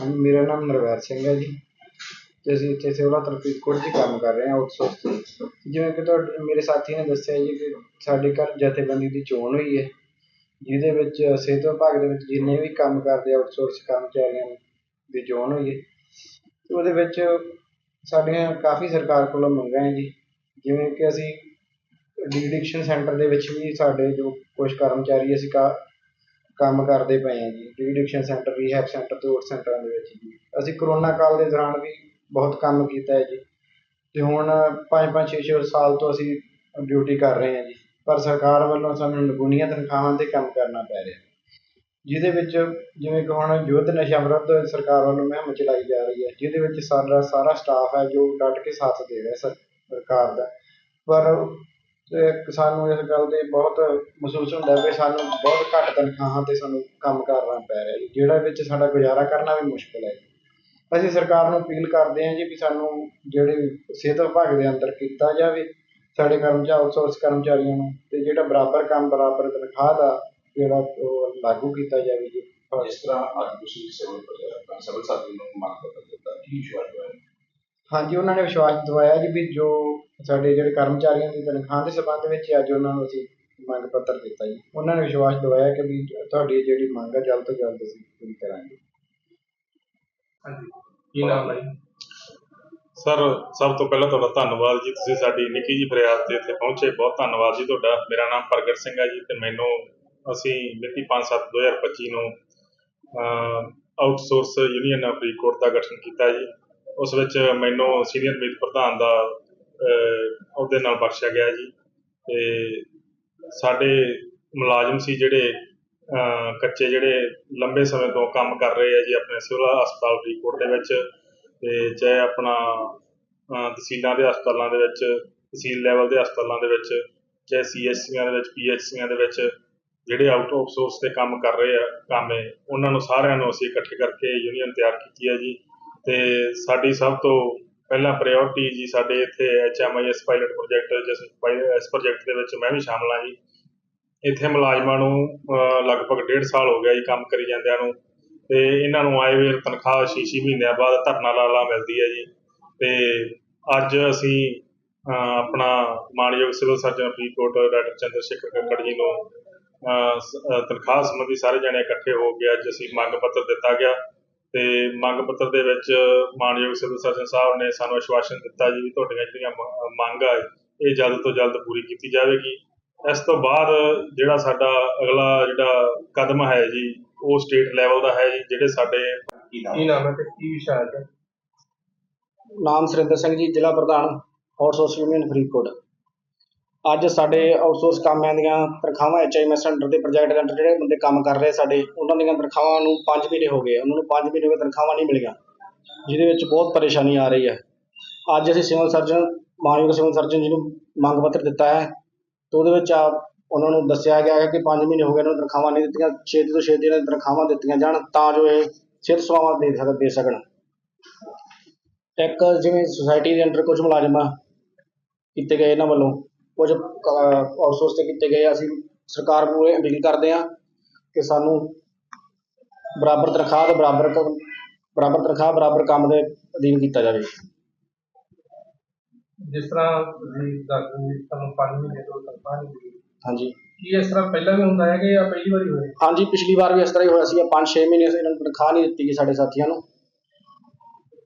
ਹਾਂਜੀ ਮੇਰਾ ਨਾਮ ਨਰਵੈਰ ਸਿੰਘ ਹੈ ਜੀ। ਅਤੇ ਅਸੀਂ ਇੱਥੇ ਸਿਵਲਾ ਹਸਪਤਾਲ 'ਚ ਕੰਮ ਕਰ ਰਹੇ ਹਾਂ, ਆਊਟਸੋਰਸ ਜਿਵੇਂ ਕਿ ਤੁਹਾਡੇ, ਮੇਰੇ ਸਾਥੀ ਨੇ ਦੱਸਿਆ ਜੀ ਕਿ ਸਾਡੇ ਘਰ ਜਥੇਬੰਦੀ ਦੀ ਚੋਣ ਹੋਈ ਹੈ, ਜਿਹਦੇ ਵਿੱਚ ਸਿਹਤ ਵਿਭਾਗ ਦੇ ਵਿੱਚ ਜਿੰਨੇ ਵੀ ਕੰਮ ਕਰਦੇ ਆਊਟਸੋਰਸ ਕਰਮਚਾਰੀਆਂ ਦੀ ਚੋਣ ਹੋਈ ਹੈ। ਅਤੇ ਉਹਦੇ ਵਿੱਚ ਸਾਡੀਆਂ ਕਾਫੀ ਸਰਕਾਰ ਕੋਲੋਂ ਮੰਗਾਂ ਹੈ ਜੀ। ਜਿਵੇਂ ਕਿ ਅਸੀਂ ਡੀਡਿਕਸ਼ਨ ਸੈਂਟਰ ਦੇ ਵਿੱਚ ਵੀ ਸਾਡੇ ਜੋ ਕੁਛ ਕਰਮਚਾਰੀ ਅਸੀਂ ਕਾ ਕੰਮ ਕਰਦੇ ਪਏ ਹਾਂ ਜੀ ਡੀਡਿਕਸ਼ਨ ਸੈਂਟਰ ਰੀਹੈਬ ਸੈਂਟਰ ਅਤੇ ਹੋਰ ਸੈਂਟਰਾਂ ਦੇ ਵਿੱਚ ਜੀ। ਅਸੀਂ ਕਰੋਨਾ ਕਾਲ ਦੇ ਦੌਰਾਨ ਵੀ ਬਹੁਤ ਕੰਮ ਕੀਤਾ ਹੈ ਜੀ। ਅਤੇ ਹੁਣ ਪੰਜ ਪੰਜ, ਛੇ ਛੇ ਸਾਲ ਤੋਂ ਅਸੀਂ ਡਿਊਟੀ ਕਰ ਰਹੇ ਹਾਂ ਜੀ। ਪਰ ਸਰਕਾਰ ਵੱਲੋਂ ਸਾਨੂੰ ਨਿਗੂਣੀਆਂ ਤਨਖਾਹਾਂ 'ਤੇ ਕੰਮ ਕਰਨਾ ਪੈ ਰਿਹਾ। ਜਿਹਦੇ ਵਿੱਚ ਜਿਵੇਂ ਕਿ ਹੁਣ ਯੁੱਧ ਨਸ਼ਾ ਵਿਰੁੱਧ ਸਰਕਾਰ ਵੱਲੋਂ ਮੁਹਿੰਮ ਚਲਾਈ ਜਾ ਰਹੀ ਹੈ, ਜਿਹਦੇ ਵਿੱਚ ਸਾਡਾ ਸਾਰਾ ਸਟਾਫ ਹੈ ਜੋ ਡਟ ਕੇ ਸਾਥ ਦੇ ਰਿਹਾ ਸਰ ਸਰਕਾਰ ਦਾ। ਪਰ ਇੱਕ ਸਾਨੂੰ ਇਸ ਗੱਲ ਦੇ ਬਹੁਤ ਮਹਿਸੂਸ ਹੁੰਦਾ ਵੀ ਸਾਨੂੰ ਬਹੁਤ ਘੱਟ ਤਨਖਾਹਾਂ 'ਤੇ ਸਾਨੂੰ ਕੰਮ ਕਰਨਾ ਪੈ ਰਿਹਾ ਜੀ, ਜਿਹੜਾ ਵਿੱਚ ਸਾਡਾ ਗੁਜ਼ਾਰਾ ਕਰਨਾ ਵੀ ਮੁਸ਼ਕਿਲ ਹੈ। ਅਸੀਂ ਸਰਕਾਰ ਨੂੰ ਅਪੀਲ ਕਰਦੇ ਹਾਂ ਜੀ ਵੀ ਸਾਨੂੰ ਜਿਹੜੇ ਸਿਹਤ ਵਿਭਾਗ ਦੇ ਅੰਦਰ ਕੀਤਾ ਜਾਵੇ, ਸਾਡੇ ਕਰਮਚਾਰੀ ਆਊਟਸੋਰਸ ਕਰਮਚਾਰੀਆਂ ਨੂੰ, ਤੇ ਜਿਹੜਾ ਬਰਾਬਰ ਕੰਮ, ਬਰਾਬਰ ਤਨਖਾਹ ਦਾ ਜਿਹੜਾ ਉਹ ਲਾਗੂ ਕੀਤਾ ਜਾਵੇ ਜੀ। ਜਿਸ ਤਰ੍ਹਾਂ ਅੱਜ ਤੁਸੀਂ ਸਿਵਲ ਸਿਵਲ ਸਰਜਨ ਨੂੰ ਮੰਗ ਪੱਤਰ ਦਿੱਤਾ, ਕੀ ਵਿਸ਼ਵਾਸ ਹੋਇਆ ਹਾਂਜੀ ਉਹਨਾਂ ਨੇ ਵਿਸ਼ਵਾਸ ਦਿਵਾਇਆ ਜੀ ਵੀ ਜੋ ਸਾਡੇ ਜਿਹੜੇ ਕਰਮਚਾਰੀਆਂ ਦੀ ਤਨਖਾਹ ਦੇ ਸੰਬੰਧ ਵਿੱਚ ਅੱਜ ਉਹਨਾਂ ਨੂੰ ਅਸੀਂ ਮੰਗ ਪੱਤਰ ਦਿੱਤਾ ਜੀ। ਉਹਨਾਂ ਨੇ ਵਿਸ਼ਵਾਸ ਦਿਵਾਇਆ ਕਿ ਵੀ ਤੁਹਾਡੀ ਜਿਹੜੀ ਮੰਗ ਹੈ ਜਲਦ ਤੋਂ ਜਲਦ ਅਸੀਂ ਪੂਰੀ ਕਰਾਂਗੇ। ਹਾਂਜੀ। ਕੀ ਨਾਮ ਹੈ ਸਰ ਸਭ ਤੋਂ ਪਹਿਲਾਂ ਤੁਹਾਡਾ ਧੰਨਵਾਦ ਜੀ। ਤੁਸੀਂ ਸਾਡੀ ਨਿੱਕੀ ਜੀ ਫਰਿਆਦ ਤੇ ਇੱਥੇ ਪਹੁੰਚੇ। ਬਹੁਤ ਧੰਨਵਾਦ ਜੀ ਤੁਹਾਡਾ। ਮੇਰਾ ਨਾਮ ਪ੍ਰਗਟ ਸਿੰਘ ਹੈ ਜੀ ਤੇ ਮੈਨੂੰ ਅਸੀਂ ਮਿਤੀ 5/7/2025 ਨੂੰ ਆਊਟਸੋਰਸ ਯੂਨੀਅਨ ਫਰੀਦਕੋਟ ਦਾ ਗਠਨ ਕੀਤਾ ਜੀ। ਉਸ ਵਿੱਚ ਮੈਨੂੰ ਸੀਨੀਅਰ ਮੀਤ ਪ੍ਰਧਾਨ ਦਾ ਅਹ, ਅਹੁਦੇ ਨਾਲ ਬਖਸ਼ਿਆ ਗਿਆ ਜੀ। ਤੇ ਸਾਡੇ ਮੁਲਾਜ਼ਮ ਸੀ ਜਿਹੜੇ ਕੱਚੇ ਜਿਹੜੇ ਲੰਬੇ ਸਮੇਂ ਤੋਂ ਕੰਮ ਕਰ ਰਹੇ ਆ ਜੀ ਆਪਣੇ ਸਿਵਲ ਹਸਪਤਾਲ ਫਰੀਦਕੋਟ ਦੇ ਵਿੱਚ। ਤੇ ਚਾਹੇ ਆਪਣਾ ਤਹਿਸੀਲਾਂ ਦੇ ਹਸਪਤਾਲਾਂ ਦੇ ਵਿੱਚ ਤਹਿਸੀਲ ਲੈਵਲ ਦੇ ਹਸਪਤਾਲਾਂ ਦੇ ਵਿੱਚ ਚਾਹੇ ਸੀਐਚਸੀਆਂ ਦੇ ਵਿੱਚ ਪੀਐਚਸੀਆਂ ਦੇ ਵਿੱਚ ਜਿਹੜੇ ਆਊਟ ਆਫ ਸੋਰਸ ਤੇ ਕੰਮ ਕਰ ਰਹੇ ਆ ਕਾਮੇ ਉਹਨਾਂ ਨੂੰ ਸਾਰਿਆਂ ਨੂੰ ਅਸੀਂ ਇਕੱਠੇ ਕਰਕੇ ਯੂਨੀਅਨ ਤਿਆਰ ਕੀਤੀ ਹੈ ਜੀ। ਤੇ ਸਾਡੀ ਸਭ ਤੋਂ ਪਹਿਲਾਂ ਪ੍ਰਾਇੋਰਟੀ ਜੀ ਸਾਡੇ ਇੱਥੇ ਐਚਐਮਆਈਐਸ ਪਾਇਲਟ ਪ੍ਰੋਜੈਕਟ ਜਿਸ ਪਾਇ- ਇਸ ਪ੍ਰੋਜੈਕਟ ਦੇ ਵਿੱਚ ਮੈਂ ਵੀ ਸ਼ਾਮਲ ਹਾਂ ਜੀ। ਇੱਥੇ ਮੁਲਾਜ਼ਮਾਂ ਨੂੰ ਲਗਭਗ ਡੇਢ ਸਾਲ ਹੋ ਗਿਆ ਜੀ ਕੰਮ ਕਰੀ ਜਾਂਦਿਆਂ ਨੂੰ। ਅਤੇ ਇਹਨਾਂ ਨੂੰ ਆਏ ਵੇਰ ਤਨਖਾਹ ਛੇ ਛੇ ਮਹੀਨਿਆਂ ਬਾਅਦ ਧਰਨਾ ਲਾ ਲਾ ਮਿਲਦੀ ਹੈ ਜੀ। ਅਤੇ ਅੱਜ ਅਸੀਂ ਆਪਣਾ ਮਾਨਯੋਗ civil surgeon Faridkot doctor Chandra Shekhar Kakkar ji ਨੂੰ ਤਨਖਾਹ ਸੰਬੰਧੀ ਸਾਰੇ ਜਣੇ ਇਕੱਠੇ ਹੋ ਕੇ ਅੱਜ ਅਸੀਂ ਮੰਗ ਪੱਤਰ ਦਿੱਤਾ ਗਿਆ। ਤੇ ਮੰਗ ਪੱਤਰ ਦੇ ਵਿੱਚ ਮਾਨਯੋਗ ਸਿਵਲ ਸਰਜਨ ਸਾਹਿਬ ਨੇ ਸਾਨੂੰ ਆਸ਼ਵਾਸਨ ਦਿੱਤਾ ਜੀ ਵੀ ਤੁਹਾਡੀਆਂ ਜਿਹੜੀਆਂ ਮੰਗ ਆ ਇਹ ਜਲਦ ਤੋਂ ਜਲਦ ਪੂਰੀ ਕੀਤੀ ਜਾਵੇਗੀ। ਇਸ ਤੋਂ ਬਾਅਦ ਜਿਹੜਾ ਸਾਡਾ ਅਗਲਾ ਜਿਹੜਾ ਕਦਮ ਹੈ ਜੀ ਉਹ ਸਟੇਟ ਲੈਵਲ ਦਾ ਹੈ ਜੀ ਜਿਹੜੇ ਸਾਡੇ ਕੀ ਨਾਮ? ਹੈ ਤੇ ਕੀ ਵਿਸ਼ਾਲ ਹੈ? ਨਾਮ ਸੁਰਿੰਦਰ ਸਿੰਘ ਜੀ ਜ਼ਿਲ੍ਹਾ ਪ੍ਰਧਾਨ ਆਊਟਸੋਰਸ ਯੂਨੀਅਨ ਫਰੀਦਕੋਟ। ਅੱਜ ਸਾਡੇ ਆਊਟਸੋਰਸ ਕਾਮਿਆਂ ਦੀਆਂ ਤਨਖਾਹਾਂ ਐਚਆਈਐਮਐਸ ਸੈਂਟਰ ਦੇ ਪ੍ਰੋਜੈਕਟ ਅੰਡਰ ਜਿਹੜੇ ਬੰਦੇ ਕੰਮ ਕਰ ਰਹੇ ਸਾਡੇ, ਉਹਨਾਂ ਦੀਆਂ ਤਨਖਾਹਾਂ ਨੂੰ 5 ਮਹੀਨੇ ਹੋ ਗਏ ਉਹਨਾਂ ਨੂੰ 5 ਮਹੀਨੇ ਹੋ ਗਏ ਤਨਖਾਹਾਂ ਨਹੀਂ ਮਿਲੀਆਂ, ਜਿਹਦੇ ਵਿੱਚ ਬਹੁਤ ਪਰੇਸ਼ਾਨੀ ਆ ਰਹੀ ਹੈ ਅੱਜ ਅਸੀਂ ਸਿਵਲ ਸਰਜਨ ਮਾਨਯੋਗ ਸਿਵਲ ਸਰਜਨ ਜੀ ਨੂੰ ਮੰਗ ਪੱਤਰ ਦਿੱਤਾ ਹੈ ਤੇ ਉਹਦੇ ਵਿੱਚ ਉਹਨਾਂ ਨੂੰ ਦੱਸਿਆ ਗਿਆ ਹੈ ਕਿ 5 ਮਹੀਨੇ ਹੋ ਗਏ ਇਹਨਾਂ ਨੂੰ ਤਨਖਾਹਾਂ ਨਹੀਂ ਦਿੱਤੀਆਂ, ਛੇਤੀ ਤੋਂ ਛੇਤੀ ਇਹਨਾਂ ਨੂੰ ਤਨਖਾਹਾਂ ਦਿੱਤੀਆਂ ਜਾਣ ਤਾਂ ਜੋ ਇਹ ਸਿਹਤ ਸੇਵਾਵਾਂ ਦੇ ਸਕ, ਦੇ ਸਕਣ। ਇੱਕ ਜਿਵੇਂ ਸੁਸਾਇਟੀ ਦੇ ਅੰਡਰ ਕੁਝ ਮੁਲਾਜ਼ਮਾਂ ਕੀਤੇ ਗਏ ਇਹਨਾਂ ਵੱਲੋਂ ਕੁਝ ਆਊਟਸੋਰਸ ਤੇ ਕੀਤੇ ਗਏ ਆ। ਅਸੀਂ ਸਰਕਾਰ ਕੋਲ ਇਹ ਅਪੀਲ ਕਰਦੇ ਆ ਕਿ ਸਾਨੂੰ ਬਰਾਬਰ ਤਨਖਾਹ ਤੇ ਬਰਾਬਰ ਬਰਾਬਰ ਤਨਖਾਹ ਬਰਾਬਰ ਕੰਮ ਦੇ ਅਧੀਨ ਕੀਤਾ ਜਾਵੇ। ਜਿਸ ਤਰ੍ਹਾਂ ਤੁਸੀਂ ਦੱਸਦੇ ਹੋ ਤੁਹਾਨੂੰ 5 ਮਹੀਨੇ ਤੋਂ ਤਨਖਾਹ ਨਹੀਂ ਮਿਲੀ। ਹਾਂਜੀ। ਕੀ ਇਸ ਤਰ੍ਹਾਂ ਪਹਿਲਾਂ ਵੀ ਹੁੰਦਾ ਹੈ ਕਿ ਜਾਂ ਪਹਿਲੀ ਵਾਰੀ ਹੋਇਆ? ਹਾਂਜੀ ਪਿਛਲੀ ਵਾਰ ਵੀ ਇਸ ਤਰ੍ਹਾਂ ਹੀ ਹੋਇਆ ਸੀ 5-6 ਮਹੀਨੇ ਇਹਨਾਂ ਨੂੰ ਤਨਖਾਹ ਨਹੀਂ ਦਿੱਤੀ ਗਈ ਸਾਡੇ ਸਾਥੀਆਂ ਨੂੰ।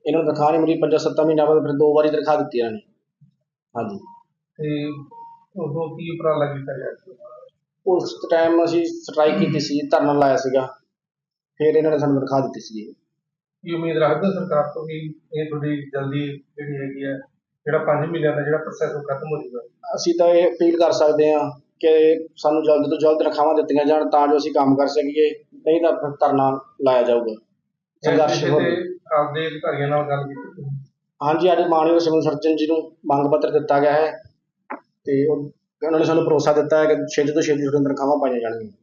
ਇਹਨਾਂ ਨੂੰ ਤਨਖਾਹ ਨਹੀਂ ਮਿਲੀ 5-7 ਮਹੀਨਿਆਂ ਬਾਅਦ ਫਿਰ ਦੋ ਵਾਰੀ ਤਨਖਾਹ ਦਿੱਤੀ ਇਹਨਾਂ ਨੇ। ਹਾਂਜੀ। ਤੇ ਉਦੋਂ ਕੀ ਉਪਰਾਲਾ ਕੀਤਾ ਗਿਆ ਸੀ? ਉਸ ਟਾਈਮ ਅਸੀਂ ਸਟ੍ਰਾਈਕ ਕੀਤੀ ਸੀ ਧਰਨਾ ਲਾਇਆ ਸੀਗਾ। ਫਿਰ ਇਹਨਾਂ ਨੇ ਸਾਨੂੰ ਤਨਖਾਹ ਦਿੱਤੀ ਸੀ। ਕੀ ਉਮੀਦ ਰੱਖਦੇ ਹੋ ਸਰਕਾਰ ਤੋਂ ਕਿ ਇਹ ਥੋੜੀ ਜਲਦੀ ਜਿਹੜੀ ਹੈਗੀ ਹੈ ਜਿਹੜਾ 5 ਮਹੀਨਿਆਂ ਦਾ ਜਿਹੜਾ ਪ੍ਰੋਸੈਸ ਉਹ ਖਤਮ ਹੋ ਜਾਊਗਾ? ਅਸੀਂ ਤਾਂ ਇਹ ਅਪੀਲ ਕਰ ਸਕਦੇ ਹਾਂ ਕਿ ਸਾਨੂੰ ਜਲਦ ਤੋਂ ਜਲਦ ਤਨਖਾਹਾਂ ਦਿੱਤੀਆਂ ਜਾਣ ਤਾਂ ਜੋ ਅਸੀਂ ਕੰਮ ਕਰ ਸਕੀਏ ਨਹੀਂ ਤਾਂ ਫਿਰ ਧਰਨਾ ਲਾਇਆ ਜਾਊਗਾ। ਸੰਘਰਸ਼ ਹੋ ਆਪਦੇ ਅਧਿਕਾਰੀਆਂ ਨਾਲ ਗੱਲ ਕੀਤੀ? ਹਾਂਜੀ ਅੱਜ ਮਾਨਯੋਗ ਸਿਵਲ ਸਰਜਨ ਜੀ ਨੂੰ ਮੰਗ ਪੱਤਰ ਦਿੱਤਾ ਗਿਆ ਹੈ। ਤੇ ਉਹ- ਉਹਨਾਂ ਨੇ ਸਾਨੂੰ ਭਰੋਸਾ ਦਿੱਤਾ ਹੈ ਕਿ ਛੇਤੀ ਤੋਂ ਛੇਤੀ ਤੁਹਾਡੀਆਂ ਤਨਖਾਹਾਂ ਪਾਈਆਂ ਜਾਣਗੀਆਂ।